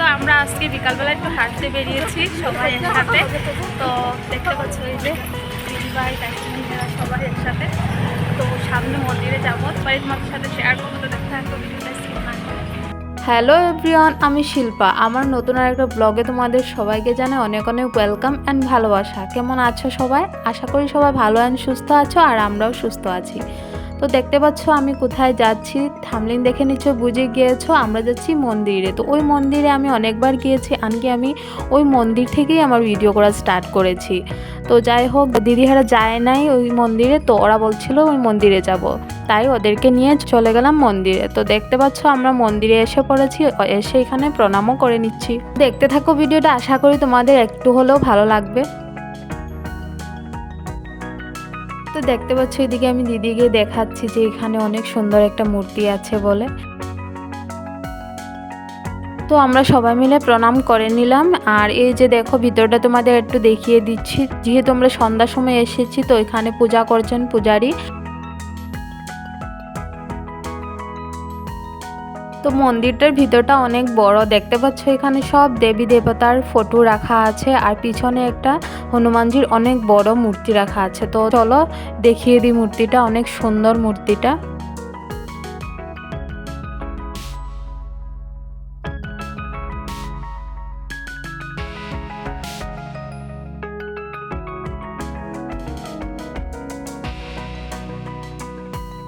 তো আমরা আজকে বিকালবেলা একটু হাঁটতে বেরিয়েছি সবাই একসাথে। তো দেখতে পাচ্ছি এই যে দিদিভাই কাকিমারা সবাই একসাথে। তো সামনে মন্দিরে যাব। বাড়ি তোমাদের সাথে শেয়ার করব, তো দেখতে হ্যালো এভরিওয়ান আমি শিল্পা। আমার নতুন আর একটা ব্লগে তোমাদের সবাইকে জানাই অনেক অনেক ওয়েলকাম অ্যান্ড ভালোবাসা। কেমন আছো সবাই? আশা করি সবাই ভালো অ্যান্ড সুস্থ আছো, আর আমরাও সুস্থ আছি। তো দেখতে পাচ্ছ, আমি কোথায় যাচ্ছি? থামলিন দেখে নিচ্ছ, বুঝে গিয়েছো, আমরা যাচ্ছি মন্দিরে। তো ওই মন্দিরে আমি অনেকবার গিয়েছি, আনকি আমি ওই মন্দির থেকেই আমার ভিডিও করা স্টার্ট করেছি। তো যাই হোক, দিদিহারা যায় নাই ওই মন্দিরে, তো ওরা বলছিল ওই মন্দিরে যাব। তাই ওদেরকে নিয়ে চলে গেলাম মন্দিরে। তো দেখতে পাচ্ছ, আমরা মন্দিরে এসে পড়েছি, এসে এখানে প্রণামও করে নিচ্ছি। দেখতে থাকো ভিডিওটা, আশা করি তোমাদের একটু হলেও ভালো লাগবে। তো দেখতে পাচ্ছ, এদিকে আমি দিদিকে দেখাচ্ছি যে এখানে অনেক সুন্দর একটা মূর্তি আছে বলে। তো আমরা সবাই মিলে প্রণাম করে নিলাম। আর এই যে দেখো, ভিতরটা তোমাদের একটু দেখিয়ে দিচ্ছি। যেহেতু আমরা সন্ধ্যার সময় এসেছি, তো এখানে পূজা করছেন পূজারি। তো মন্দিরটার ভিতরটা অনেক বড়। দেখতে পাচ্ছ এখানে সব দেবী দেবতার ফটো রাখা আছে আর পিছনে একটা হনুমানজির অনেক বড় মূর্তি রাখা আছে। তো চলো দেখিয়ে দিই মূর্তিটা, অনেক সুন্দর মূর্তিটা।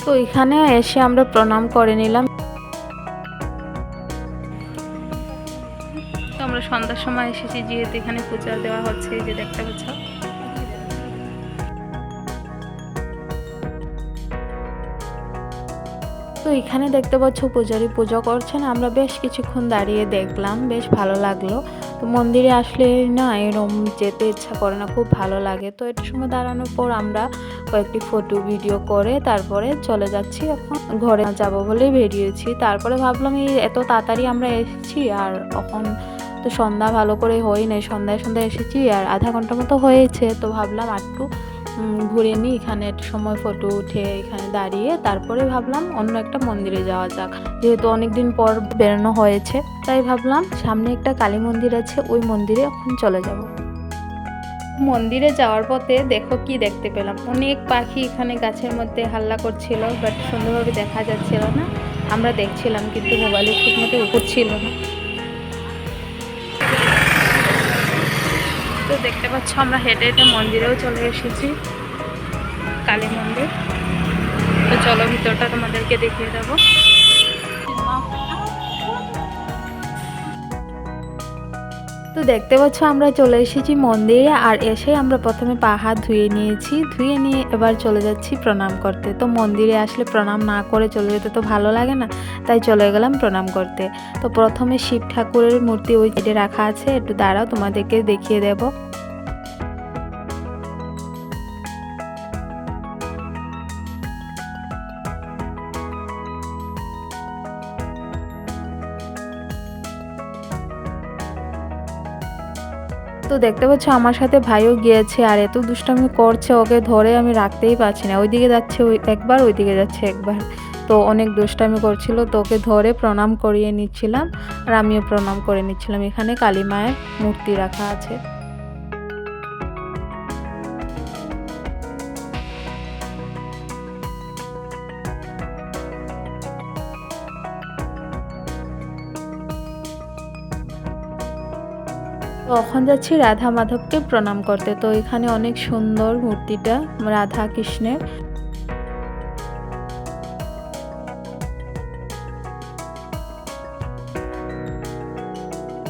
তো এখানে এসে আমরা প্রণাম করে নিলাম। আমরা সন্ধ্যার সময় এসেছি, যেহেতু এখানে পূজা দেওয়া হচ্ছে যে দেখতে পাচ্ছ। তো এখানে দেখতে পাচ্ছ পূজারি পুজো করছেন। আমরা বেশ কিছুক্ষণ দাঁড়িয়ে দেখলাম, বেশ ভালো লাগল। তো মন্দিরে আসলে না এরম যেতে ইচ্ছা করে না, খুব ভালো লাগে। তো একটু সময় দাঁড়ানোর পর আমরা কয়েকটি ফটো ভিডিও করে তারপরে চলে যাচ্ছি। এখন ঘরে যাব বলেই বেরিয়েছি। তারপরে ভাবলাম, এই এত তাড়াতাড়ি আমরা এসেছি, আর এখন তো সন্ধ্যা ভালো করে হয় নাই সন্ধ্যায় সন্ধ্যায় এসেছি আর আধা ঘণ্টা মতো হয়েছে, তো ভাবলাম একটু ঘুরে নিই এখানে একটু সময় ফটো উঠে এখানে দাঁড়িয়ে, তারপরে ভাবলাম অন্য একটা মন্দিরে যাওয়া যাক, যেহেতু অনেকদিন পর বেরোনো হয়েছে, তাই ভাবলাম সামনে একটা কালী মন্দির আছে, ওই মন্দিরে এখন চলে যাব। মন্দিরে যাওয়ার পথে দেখো কি দেখতে পেলাম, অনেক পাখি এখানে গাছের মধ্যে হাল্লা করছিল বাট সুন্দরভাবে দেখা যাচ্ছিল না, আমরা দেখছিলাম, কিন্তু মোবাইলে ঠিক মতো উঠছিল না। তো দেখতে পাচ্ছ আমরা হেঁটে হেঁটে মন্দিরেও চলে এসেছি, কালী মন্দির। তো চলো ভিতরটা তোমাদেরকে দেখিয়ে দেবো। তো দেখতে পাচ্ছ আমরা চলে এসেছি মন্দিরে আর এসে আমরা প্রথমে পা হাত ধুয়ে নিয়েছি। ধুয়ে নিয়ে এবার চলে যাচ্ছি প্রণাম করতে। তো মন্দিরে আসলে প্রণাম না করে চলে যেতে তো ভালো লাগে না, তাই চলে গেলাম প্রণাম করতে। তো প্রথমে শিব ঠাকুরের মূর্তি ওই সাইডে রাখা আছে, একটু দাঁড়াও তোমাদেরকে দেখিয়ে দেবো। তো দেখতে পাচ্ছ আমার সাথে ভাইও গিয়েছে আর এত দুষ্টামি করছে, ওকে ধরে আমি রাখতেই পারছি না। ওইদিকে যাচ্ছে, ওই একবার ওইদিকে যাচ্ছে একবার। তো অনেক দুষ্টামি করছিল, তো ওকে ধরে প্রণাম করিয়ে নিচ্ছিলাম আর আমিও প্রণাম করে নিচ্ছিলাম। এখানে কালী মায়ের মূর্তি রাখা আছে। তো এখন যাচ্ছি রাধা মাধবকে প্রণাম করতে। তো এখানে অনেক সুন্দর মূর্তিটা রাধা কৃষ্ণের।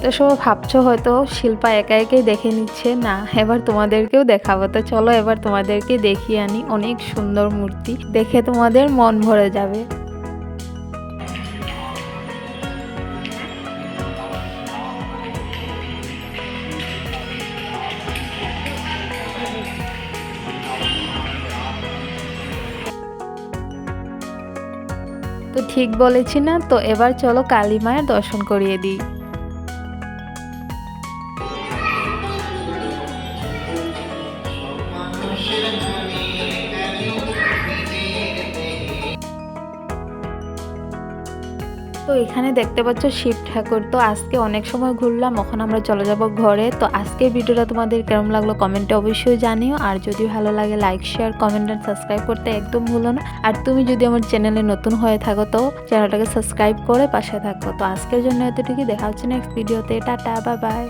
তো সবাই ভাবছ হয়তো শিল্পা একা একাই দেখে নিচ্ছে। না, এবার তোমাদেরকেও দেখাবো। তো চলো এবার তোমাদেরকে দেখিয়ে আনি অনেক সুন্দর মূর্তি। দেখে তোমাদের মন ভরে যাবে। তো ঠিক বলেছি না তো এবার চলো কালী মায়ের দর্শন করিয়ে দিই। তো এখানে দেখতে পাচ্ছ শিব ঠাকুর। তো আজকে অনেক সময় ঘুরলাম, ওখানে আমরা চলে যাব ঘরে। তো আজকে ভিডিওটা তোমাদের কেমন লাগল কমেন্টে অবশ্যই জানিও। আর যদি ভালো লাগে লাইক শেয়ার কমেন্ট আর সাবস্ক্রাইব করতে একদম ভুলো না। আর তুমি যদি আমার চ্যানেলে নতুন হয়ে থাকো, তো চ্যানেলটাকে সাবস্ক্রাইব করে পাশে থাকো। তো আজকের জন্য এতটুকুই। দেখা হচ্ছে নেক্সট ভিডিওতে টাটা বাই বাই